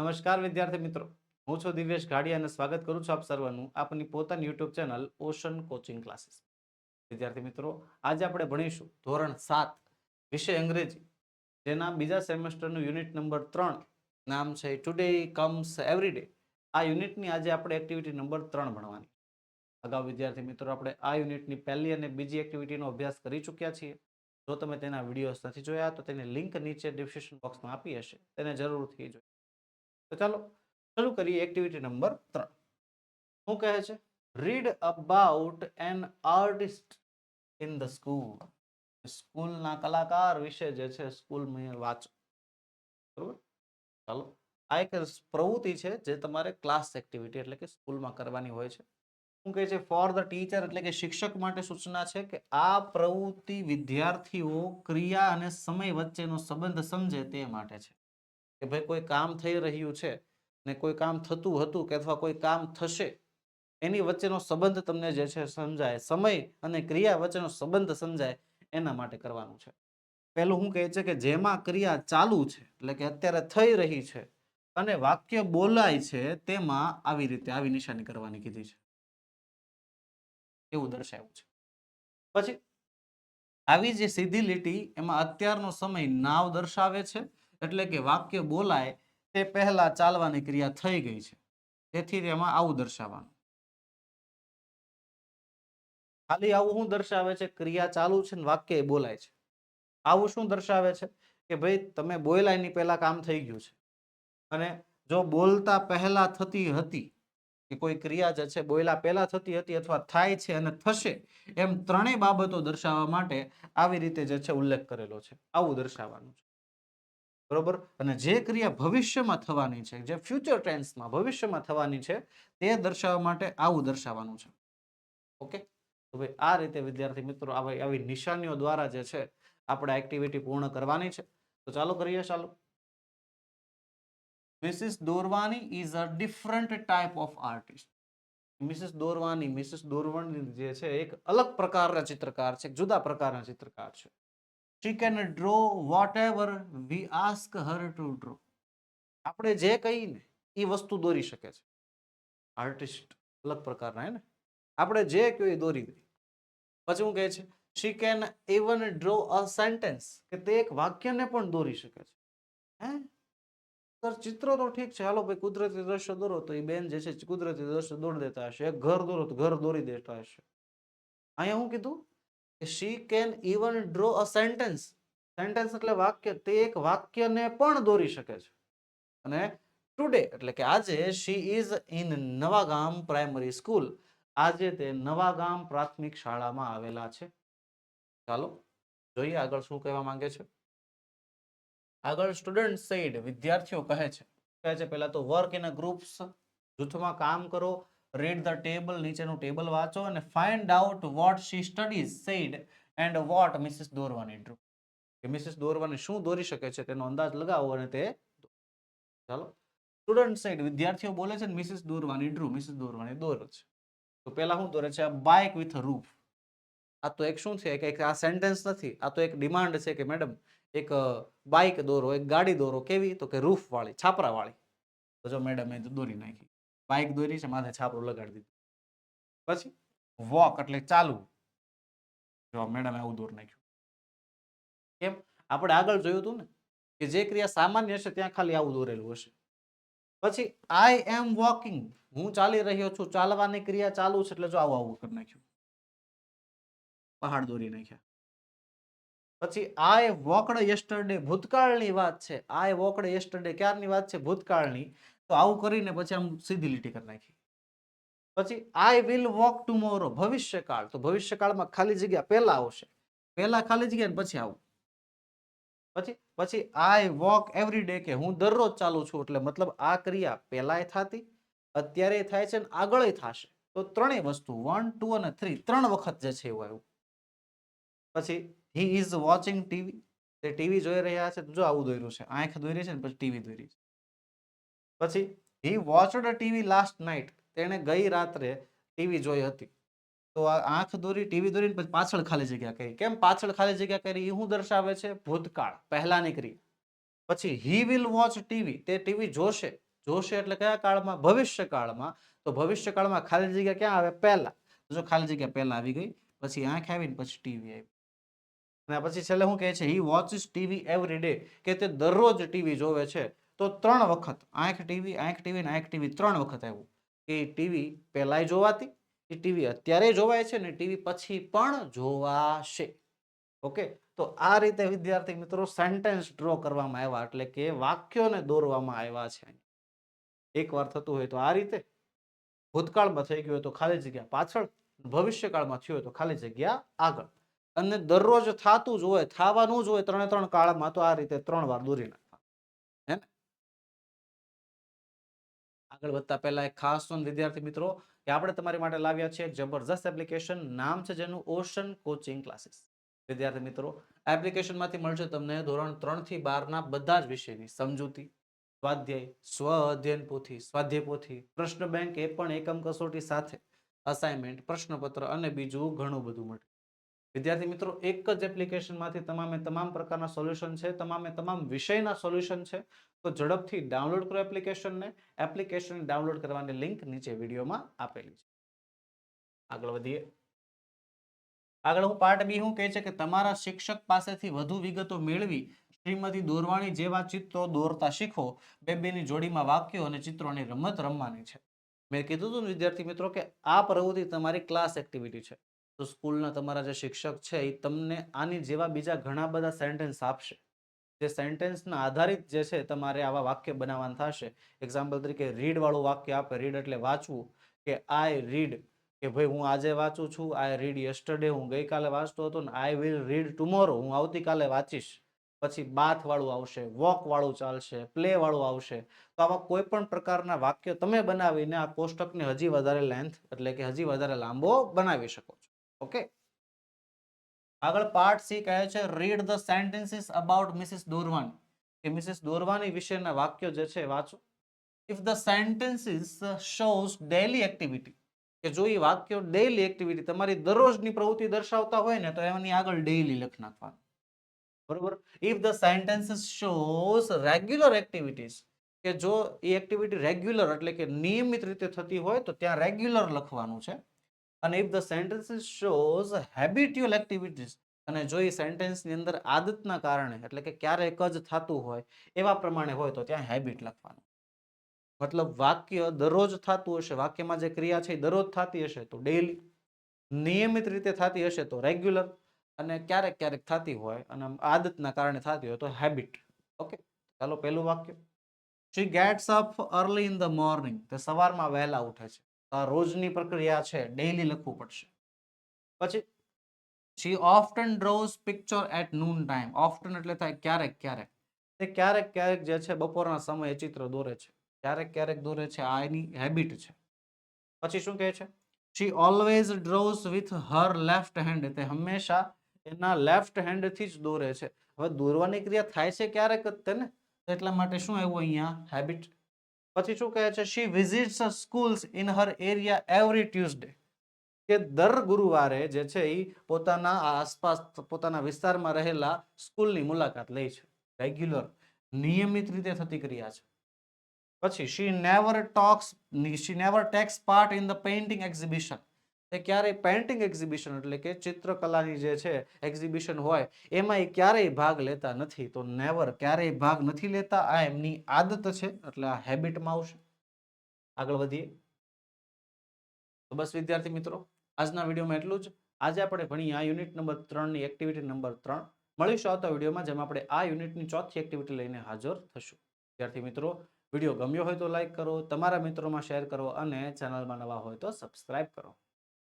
નમસ્કાર વિદ્યાર્થી મિત્રો. હું છું દિવ્યેશ ઘાડિયા અને સ્વાગત કરું છું આપ સર્વનું આપની પોતાની YouTube channel ocean coaching classes. વિદ્યાર્થી મિત્રો, આજે આપણે ભણીશું ધોરણ સાત, વિષય અંગ્રેજી. જેના બીજા સેમેસ્ટરનું યુનિટ નંબર ત્રણ નામ છે ટુડે કમ્સ એવરીડે આ યુનિટની આજે આપણે એક્ટિવિટી નંબર ત્રણ ભણવાની. અગાઉ વિદ્યાર્થી મિત્રો, આપણે આ યુનિટની પહેલી અને બીજી એક્ટિવિટીનો અભ્યાસ કરી ચૂક્યા છીએ. જો તમે તેના વિડીયોઝ નથી જોયા, તો તેની લિંક નીચે ડિસ્ક્રિપ્શન બોક્સમાં આપી હશે. તેને જરૂરથી જોઈ તો ચાલો શરૂ કરીએ એક્ટિવિટી નંબર ત્રણ. શું કહે છે? Read about an artist in the school સ્કૂલના કલાકાર વિશે જે છે સ્કૂલમાં વાંચો. બરોબર? ચાલો. આ એક પ્રવૃત્તિ છે જે તમારે ક્લાસ એક્ટિવિટી એટલે કે સ્કૂલમાં કરવાની હોય છે. શું કહે છે? ફોર ધ ટીચર એટલે કે શિક્ષક માટે સૂચના છે કે આ પ્રવૃત્તિ વિદ્યાર્થીઓ ક્રિયા અને સમય વચ્ચેનો સંબંધ સમજે તે માટે છે. કે ભાઈ કોઈ કામ થઈ રહ્યું છે ને કોઈ કામ થતું હતું કે અથવા કોઈ કામ થશે, એની વચ્ચેનો સંબંધ તમને જે છે સમજાય. સમય અને ક્રિયા વચ્ચેનો સંબંધ સમજાય એના માટે કરવાનું છે. પહેલું શું કહે છે કે જેમાં ક્રિયા ચાલુ છે, એટલે કે અત્યારે થઈ રહી છે અને વાક્ય બોલાય છે, તેમાં આવી રીતે આવી નિશાની કરવાની કીધી છે. એવું દર્શાવ્યું છે. પછી, આવી જે સીધી લીટી એમાં અત્યારનો સમય નાવ દર્શાવે છે એટલે કે વાક્ય બોલાય તે પહેલા ચાલવાની ક્રિયા થઈ ગઈ છે. તેથી તેમાં આવું દર્શાવવાનું. ખાલી આવું શું દર્શાવે છે? ક્રિયા ચાલુ છે ને વાક્ય બોલાય છે. આવું શું દર્શાવે છે? કે ભાઈ તમે બોલાયની પહેલા કામ થઈ ગયું છે. અને જો બોલતા પહેલા થતી હતી કે કોઈ ક્રિયા જે છે, બોયલા પહેલા થતી હતી અથવા થાય છે અને થશે, એમ ત્રણેય બાબતો દર્શાવવા માટે આવી રીતે જે છે ઉલ્લેખ કરેલો છે. આવું દર્શાવવાનું છે. બરોબર? અને જે ક્રિયા ભવિષ્યમાં થવાની છે, જે ફ્યુચર ટેન્સમાં ભવિષ્યમાં થવાની છે, તે દર્શાવવા માટે આવું દર્શાવવાનું છે. ઓકે? તો ભાઈ, આ રીતે વિદ્યાર્થી મિત્રો આવી આવી નિશાનીઓ દ્વારા જે છે, આપણે એક્ટિવિટી પૂર્ણ કરવાની છે. તો ચાલો કરીએ ચાલો. Mrs Dorwani is a different type of artist Mrs Dorwani Mrs Dorwani જે છે, એક અલગ પ્રકારના ચિત્રકાર છે જુદા પ્રકારના ચિત્રકાર છે. She draw whatever we ask her to draw આપણે જે કહીને એ વસ્તુ દોરી શકે છે. આર્ટિસ્ટ અલગ પ્રકારના, હે ને? આપણે જે કહ્યું એ દોરી દે પછી હું કહે છે? She can even draw a sentence કે તે એક વાક્યને પણ દોરી શકે છે. હે? સર, ચિત્ર તો ઠીક છે. હાલો ભાઈ, કુદરતી દ્રશ્ય દોરો તો એ બેન જે છે કુદરતી દ્રશ્ય દોરી દેતા હશે. ઘર દોરો તો ઘર દોરી દેતા હશે. અહીંયા હું કીધું? She can even draw a sentence sentence એટલે વાક્ય, તે એક વાક્યને પણ દોરી શકે છે. અને ટુડે એટલે કે આજે she is in Navagam primary school આજે તે નવાગામ પ્રાથમિક શાળામાં આવેલા છે. ચાલો, જોઈએ આગળ શું કહેવા માંગે છે. આગળ સ્ટુડન્ટ સેડ વિદ્યાર્થીઓ કહે છે. કહે છે પહેલા તો વર્ક ઇન અ ગ્રુપ્સ જૂથમાં કામ કરો રીડ ધ ટેબલ નીચેનું ટેબલ વાંચો અને find out what she studies said and what Mrs દોરવાની ડ્રુ કે મિસિસ દોરવાની શું દોરી શકે છે તેનો અંદાજ લગાવો અને તે ચાલો. સ્ટુડન્ટ સાઈડ વિદ્યાર્થીઓ બોલે છે મિસિસ દોરવાની ડ્રુ મિસિસ દોરવાની દોર છે. તો પહેલા શું દોરે છે? બાઇક વિથ રૂફ આ તો એક શું છે? કે આ સેન્ટેન્સ નથી. આ તો એક ડિમાન્ડ છે કે મેડમ એક બાઇક દોરો, એક ગાડી દોરો. કેવી? તો કે રૂફ વાળી છાપરા વાળી તો જો મેડમ દોરી નાખી. બાઇક દોરી છે, માથે છાપરું લગાડી દીધું. પછી વોક એટલે ચાલવું. જો મેડમ એવું દોર નાખ્યું. કેમ? આપણે આગળ જોયું હતું ને, કે જે ક્રિયા સામાન્ય હશે ત્યાં ખાલી આવું દોરેલું હશે. પછી આઈ એમ વોકિંગ હું ચાલી રહ્યો છું, ચાલવાની ક્રિયા ચાલુ છે એટલે જો આવું આવું કરી નાખ્યું. પહાડ દોરી નાખ્યા. પછી આય વોકડ યસ્ટરડે ભૂતકાળની વાત છે. આય વોકડ યસ્ટરડે ક્યારની વાત છે? ભૂતકાળની. તો આવું કરીને પછી આમ સીધી લીટી કરી નાખી. પછી આઈ વિલ વોક ટુમોરો ભવિષ્યકાળ. તો ભવિષ્યકાળમાં ખાલી જગ્યા પહેલા આવશે. પહેલા ખાલી જગ્યા પછી આવું. પછી પછી આઈ વોક એવરી ડે કે હું દરરોજ ચાલુ છું એટલે મતલબ આ ક્રિયા પહેલાય થતી અત્યારે થાય છે ને આગળ થશે. તો ત્રણેય વસ્તુ વન ટુ અને થ્રી ત્રણ વખત જે છે એવું આવ્યું. પછી હી ઇઝ વોચિંગ ટીવી તે ટીવી જોઈ રહ્યા છે જો આવું દોર્યું છે. આંખ દોરી છે ને પછી ટીવી દોરી છે. પછી he watched TV last night તેણે ગઈ રાત્રે ટીવી જોઈ હતી. તો આ આંખ દોરી ટીવી દોરીને પછી પાછળ ખાલી જગ્યા કરી. કેમ પાછળ ખાલી જગ્યા કરી? એ શું દર્શાવે છે? ભૂતકાળ. પહેલાની ક્રિયા પછી હી વિલ વોચ ટીવી તે ટીવી જોશે. જોશે એટલે કયા કાળમાં? ભવિષ્ય કાળમાં તો ભવિષ્ય કાળમાં ખાલી જગ્યા ક્યાં આવે? પહેલા. જો ખાલી જગ્યા પહેલા આવી ગઈ, પછી આંખ આવીને પછી ટીવી આવી. અને પછી છેલ્લે શું કહે છે? He watches TV every day કે તે દરરોજ ટીવી જોવે છે. તો ત્રણ વખત, આંખ ટીવી આંખ ટીવી ને આંખ ટીવી ત્રણ વખત આવ્યું. કે ટીવી પહેલાંય જોવાતી, એ ટીવી અત્યારે જોવાય છે ને ટીવી પછી પણ જોવાશે. ઓકે? તો આ રીતે વિદ્યાર્થી મિત્રો સેન્ટેન્સ ડ્રો કરવામાં આવ્યા, એટલે કે વાક્યોને દોરવામાં આવ્યા છે. એક વાર થતું હોય તો આ રીતે. ભૂતકાળમાં થઈ ગયું હોય તો ખાલી જગ્યા પાછળ, ભવિષ્યકાળમાં થયું હોય તો ખાલી જગ્યા આગળ. અને દરરોજ થાતું જ હોય, થાવાનું જ હોય, ત્રણે ત્રણ કાળમાં તો આ રીતે ત્રણ વાર દોરી આગળ વધતા પહેલા એક ખાસ નોંધ, વિદ્યાર્થી મિત્રો, કે આપણે તમારી માટે લાવ્યા છે એક જબરજસ્ત એપ્લિકેશન નામ છે જેનું ઓશન કોચિંગ ક્લાસીસ વિદ્યાર્થી મિત્રો એપ્લિકેશનમાંથી મળશે તમને ધોરણ ત્રણથી બારના બધા જ વિષયની સમજૂતી, સ્વાધ્યાય, સ્વ અધ્યયન પોથી, સ્વાધ્યાય પોથી, પ્રશ્ન બેંક એ પણ એકમ કસોટી સાથે અસાઇનમેન્ટ પ્રશ્નપત્ર અને બીજું ઘણું બધું મળે. વિદ્યાર્થી મિત્રો, એક જ એપ્લિકેશનમાંથી તમામે તમામ પ્રકારના સોલ્યુશન છે, તમામે તમામ વિષયના સોલ્યુશન છે. તો ઝડપથી ડાઉનલોડ કરો એપ્લિકેશનને એપ્લિકેશન ડાઉનલોડ કરવાની લિંક નીચે વિડીયોમાં આપેલી છે. આગળ વધીએ. આગળ હું પાર્ટ બી હું કહે છે કે તમારા શિક્ષક પાસેથી વધુ વિગતો મેળવી શ્રીમતી દોરવાણી જેવા ચિત્રો દોરતા શીખો. બે બેની જોડીમાં વાક્યો અને ચિત્રોની રમત રમવાની છે. મેં કીધું હતું વિદ્યાર્થી મિત્રો કે આ પ્રવૃત્તિ તમારી ક્લાસ એક્ટિવિટી છે. તો સ્કૂલના તમારા જે શિક્ષક છે એ તમને આની જેવા બીજા ઘણા બધા સેન્ટેન્સ આપશે. જે સેન્ટેન્સના આધારિત જે છે, તમારે આવા વાક્ય બનાવવાના થશે. એક્ઝામ્પલ તરીકે રીડવાળું વાક્ય આપે રીડ એટલે વાંચવું કે આઈ રીડ કે, ભાઈ, હું આજે વાંચું છું આઈ રીડ યસ્ટરડે હું ગઈકાલે વાંચતો હતો ને આઈ વિલ રીડ ટુમોરો હું આવતીકાલે વાંચીશ. પછી બાથ વાળું આવશે વોક વાળું ચાલશે પ્લે વાળું આવશે. તો આવા કોઈ પણ પ્રકારના વાક્ય તમે બનાવીને આ કોષ્ટકને હજી વધારે લેન્થ એટલે કે હજી વધારે લાંબો બનાવી શકો છો. ઓકે. આગળ પાર્ટ સી કહે છે read the sentences about Mrs Dorwan કે મિસિસ દોરવાની વિશેના વાક્યો જે છે વાંચો. If the sentences shows daily activity કે જો એ વાક્યો ડેલી એક્ટિવિટી તમારી દરરોજની પ્રવૃત્તિ દર્શાવતા હોય ને તો એની આગળ ડેલી લખ નાખવાનું. બરોબર? If the sentences shows regular activities કે જો એ એક્ટિવિટી રેગ્યુલર એટલે કે નિયમિત રીતે થતી હોય તો ત્યાં રેગ્યુલર લખવાનું છે. અને if the sentences shows habitual activities અને જો એ સેન્ટેન્સની અંદર આદતના કારણે, એટલે કે ક્યારેક જ થતું હોય, એવા પ્રમાણે હોય તો ત્યાં હેબિટ લખવાનું. મતલબ વાક્ય દરરોજ થતું હશે, વાક્યમાં જે ક્રિયા છે એ દરરોજ થતી હશે, તો ડેલી નિયમિત રીતે થતી હશે તો રેગ્યુલર અને ક્યારેક ક્યારેક થતી હોય, અને આદતના કારણે થતી હોય તો હેબિટ ઓકે ચાલો પહેલું વાક્ય. She gets up early in the morning તે સવારમાં વહેલા ઉઠે છે. આ રોજની પ્રક્રિયા છે ડેઇલી લખવું પડશે. પછી she often draws picture at noon time often એટલે થાય ક્યારેક ક્યારેક. તે ક્યારેક ક્યારેક જે છે, બપોરના સમયે ચિત્ર દોરે છે. ક્યારેક ક્યારેક દોરે છે, આ એની હેબિટ છે. પછી શું કહે છે? She always draws with her left hand તે હંમેશા એના લેફ્ટ હેન્ડથી જ દોરે છે. હવે દોરવાની ક્રિયા થાય છે ક્યારેક જ તેને? એટલા માટે શું આવ્યું અહીંયા? હેબિટ પછી શું કહે છે? She visits schools in her area every Tuesday કે દર ગુરુવારે જે છે એ પોતાના આસપાસ પોતાના વિસ્તારમાં રહેલા સ્કૂલની મુલાકાત લે છે. રેગ્યુલર નિયમિત રીતે થતી ક્રિયા છે. પછી she never talks she never takes part in the painting exhibition એ ક્યારેય પેઇન્ટિંગ એક્ઝિબિશન એટલે કે ચિત્રકલાની જે છે એક્ઝિબિશન હોય, એમાં એ ક્યારેય ભાગ લેતા નથી. તો નેવર ક્યારેય ભાગ નથી લેતા. આ એમની આદત છે, એટલે આ હેબિટમાં આવશે. આગળ વધીએ. તો બસ વિદ્યાર્થી મિત્રો, આજના વિડીયોમાં એટલું જ. આજે આપણે ભણી આ યુનિટ નંબર ત્રણની એક્ટિવિટી નંબર ત્રણ. મળીશું આવતા વિડીયોમાં, જેમાં આપણે આ યુનિટની ચોથી એક્ટિવિટી લઈને હાજર થશું. વિદ્યાર્થી મિત્રો, વીડિયો ગમ્યો હોય તો લાઇક કરો, તમારા મિત્રોમાં શેર કરો અને ચેનલમાં નવા હોય તો સબસ્ક્રાઇબ કરો.